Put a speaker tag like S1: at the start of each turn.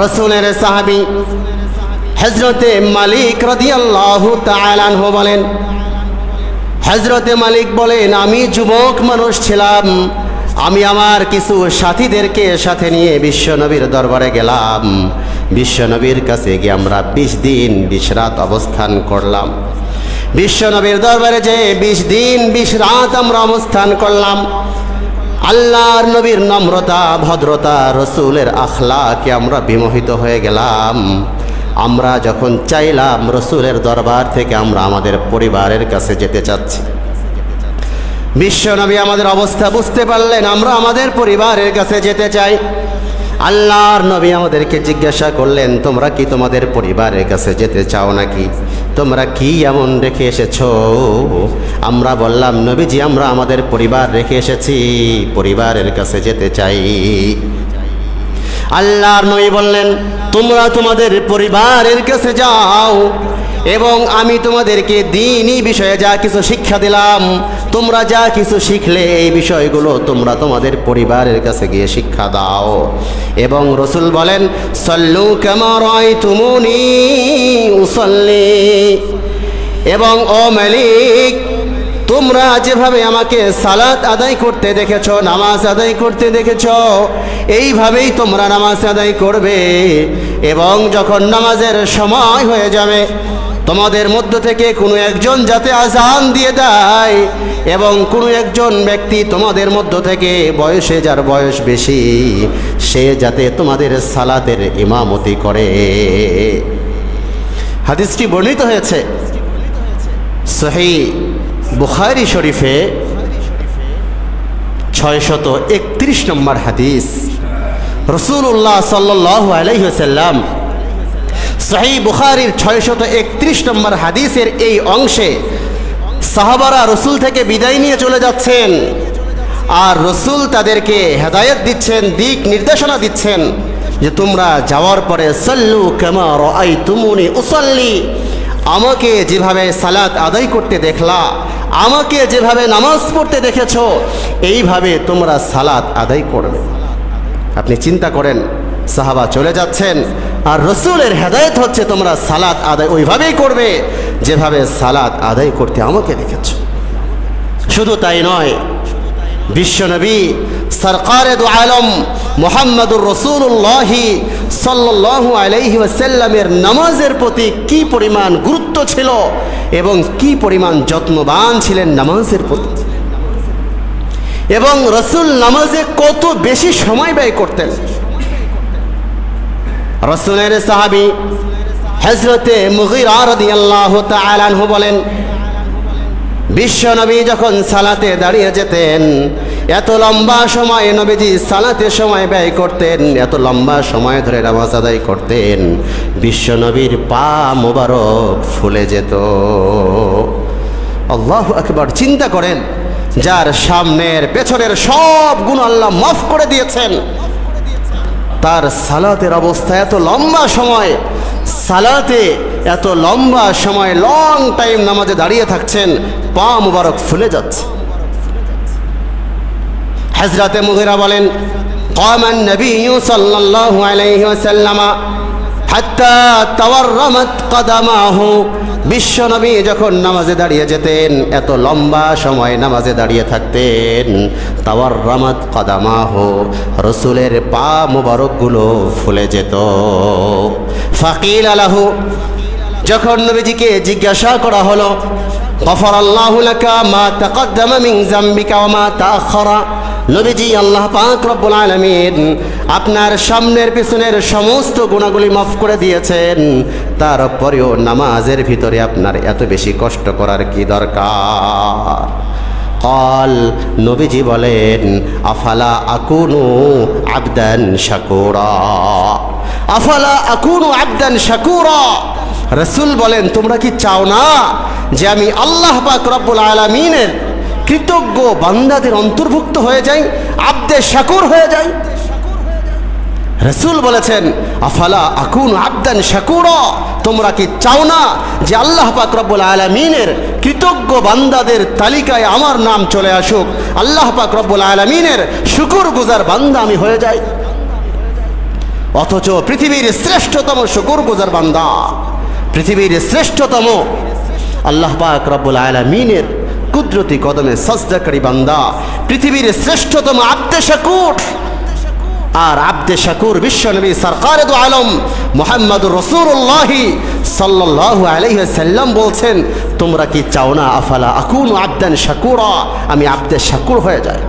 S1: রসুলের সাহাবি হজরতে মালিক রদিয়াল্লাহু তাআলাহু বলেন হজরতে মালিক বলেন, আমি যুবক মানুষ ছিলাম, আমি আমার কিছু সাথীদেরকে সাথে নিয়ে বিশ্বনবীর দরবারে গেলাম। বিশ্বনবীর কাছে গিয়ে আমরা বিশ দিন, বিশ রাত অবস্থান করলাম। বিশ্বনবীর দরবারে যে বিশ দিন, বিশ রাত আমরা অবস্থান করলাম। আল্লাহর নবীর নম্রতা, ভদ্রতা, রসুলের আখলাকে আমরা বিমোহিত হয়ে গেলাম। আমরা যখন চাইলাম রসুলের দরবার থেকে আমরা আমাদের পরিবারের কাছে যেতে চাচ্ছি। বিশ্বনবী আমাদের অবস্থা বুঝতে পারলেন, আমরা আমাদের পরিবারের কাছে যেতে চাই। আল্লাহর নবী আমাদেরকে জিজ্ঞাসা করলেন, তোমরা কি তোমাদের পরিবারের কাছে যেতে চাও নাকি? তোমরা কি এমন রেখে এসেছ? আমরা বললাম, নবীজি, আমরা আমাদের পরিবার রেখে এসেছি, পরিবারের কাছে যেতে চাই। আল্লাহর নবী বললেন, তোমরা তোমাদের পরিবারের কাছে যাও। এবং আমি তোমাদেরকে দিনই বিষয়ে যা কিছু শিক্ষা দিলাম, তোমরা যা কিছু শিখলে এই বিষয়গুলো তোমরা তোমাদের পরিবারের কাছে গিয়ে শিক্ষা দাও। এবং রসুল বলেন, সল্লু কেমরাই তুমুনি উসল্লি। এবং, ও মালিক, তোমরা যেভাবে আমাকে সালাত আদায় করতে দেখেছ, নামাজ আদায় করতে দেখেছ, এইভাবেই তোমরা নামাজ আদায় করবে। এবং যখন নামাজের সময় হয়ে যাবে তোমাদের মধ্য থেকে কোনো একজন যাতে আজান দিয়ে দেয় এবং কোনো একজন ব্যক্তি তোমাদের মধ্য থেকে বয়সে যার বয়স বেশি, সে যাতে তোমাদের সালাতের ইমামতি করে। হাদিসটি বর্ণিত হয়েছে সহি বুখারি শরীফে ছয়শত একত্রিশ নম্বর হাদিস। রসুল্লাহ সাল্লাহ আলাইসাল্লাম সহি বুখারির ছয়শত একত্রিশ নম্বর হাদিসের এই অংশে সাহাবারা রসুল থেকে বিদায় নিয়ে চলে যাচ্ছেন। আর রসুল তাদেরকে হেদায়ত দিচ্ছেন, দিক নির্দেশনা দিচ্ছেন যে তোমরা যাওয়ার পরে সল্লু কেমর আই তুমুনি উসল্লি, আমাকে যেভাবে সালাত আদায় করতে দেখলা, আমাকে যেভাবে নামাজ পড়তে দেখেছ, এইভাবে তোমরা সালাত আদায় করবে। আপনি চিন্তা করেন, সাহাবা চলে যাচ্ছেন আর রসুলের হেদায়ত হচ্ছে তোমরা সালাত আদায় ওইভাবেই করবে যেভাবে সালাত আদায় করতে আমাকে দেখেছ। শুধু তাই নয়, বিশ্বনবী সরকারে দু আলম মোহাম্মদুর রসুল্লাহি সাল্লাহ আলাইহি ওয়াসাল্লামের নামাজের প্রতি কি পরিমাণ গুরুত্ব ছিল এবং কি পরিমাণ যত্নবান ছিলেন নামাজের প্রতি। এবং রসুল নামাজে কত বেশি সময় ব্যয় করতেন। রসুলের সাহাবি হজরতে মুগিরা রাদিয়াল্লাহু তাআলা আনহু বলেন বিশ্বনবী যখন সালাতে দাঁড়িয়ে যেতেন, এত লম্বা সময় নবীজি সালাতে সময় ব্যয় করতেন, এত লম্বা সময় ধরে নামাজ আদায় করতেন বিশ্বনবীর পা মোবারক ফুলে যেত। আল্লাহ একবার চিন্তা করেন, যার সামনের পেছনের সব গুণ আল্লাহ মাফ করে দিয়েছেন। তার সালাতের অবস্থা এত লম্বা সময়, সালাতে এত লম্বা সময় লং টাইম নামাজে দাঁড়িয়ে থাকছেন, পা মুবারক ফুলে যাচ্ছে। হাজরাতে মুহিরা বলেন, কমান নবী সাল্লাল্লাহু আলাইহি ওয়াসাল্লামা হাত্তা তাওয়ার রমত কদামাহ বিশ্বনবী যখন নামাজে দাঁড়িয়ে যেতেন, এত লম্বা সময় নামাজে দাঁড়িয়ে থাকতেন। তাওয়ার রমত কদামাহ, রসুলের পা মোবারকগুলো ফুলে যেত। ফাকিল আলাহ যখন নবীজিকে জিজ্ঞাসা করা হলো গফর আল্লাহ মা তাকদ্দামা মিং জাম্বিকা মা তাখরা নবীজি আল্লাহ পাক রব্বুল আলামিন আপনার সামনের পিছনের সমস্ত গুণাগুলি মাফ করে দিয়েছেন। তারপরেও নামাজের ভিতরে আপনার এত বেশি কষ্ট করার কি দরকার? কল নবীজি বলেন, আফালা আকুনু আবদান শাকুরা। আফালা আকুনু আবদান শাকুরা। রসুল বলেন, তোমরা কি চাও না যে আমি আল্লাহ পাক রব্বুল আলমিনের কৃতজ্ঞ বান্দাদের অন্তর্ভুক্ত হয়ে যাই আব্দে শাকুর হয়ে যাই রসুল বলেছেন, আফালা আকুন আবদান শাকুর? তোমরা কি চাও না যে আল্লাহ পাক রব্বুল আলমিনের কৃতজ্ঞ বান্দাদের তালিকায় আমার নাম চলে আসুক? আল্লাহ পাক রব্বুল আলমিনের শুকুর গুজার বান্দা আমি হয়ে যাই। অথচ পৃথিবীর শ্রেষ্ঠতম শুকুর গুজার বান্দা, পৃথিবীর শ্রেষ্ঠতম আল্লাহ পাক রব্বুল আলামিনের কুদরতি কদমে সজদাকারী বান্দা, পৃথিবীর শ্রেষ্ঠতম আব্দে শাকুর। আর আব্দে শাকুর বিশ্বনবী সরকার দু আলম মোহাম্মদ রসুল্লাহি সাল্লাল্লাহু আলাইহি সাল্লাম বলছেন, তোমরা কি চাও না? আফালা আকুন আব্দান শাকুরা? আমি আব্দে শাকুর হয়ে যায়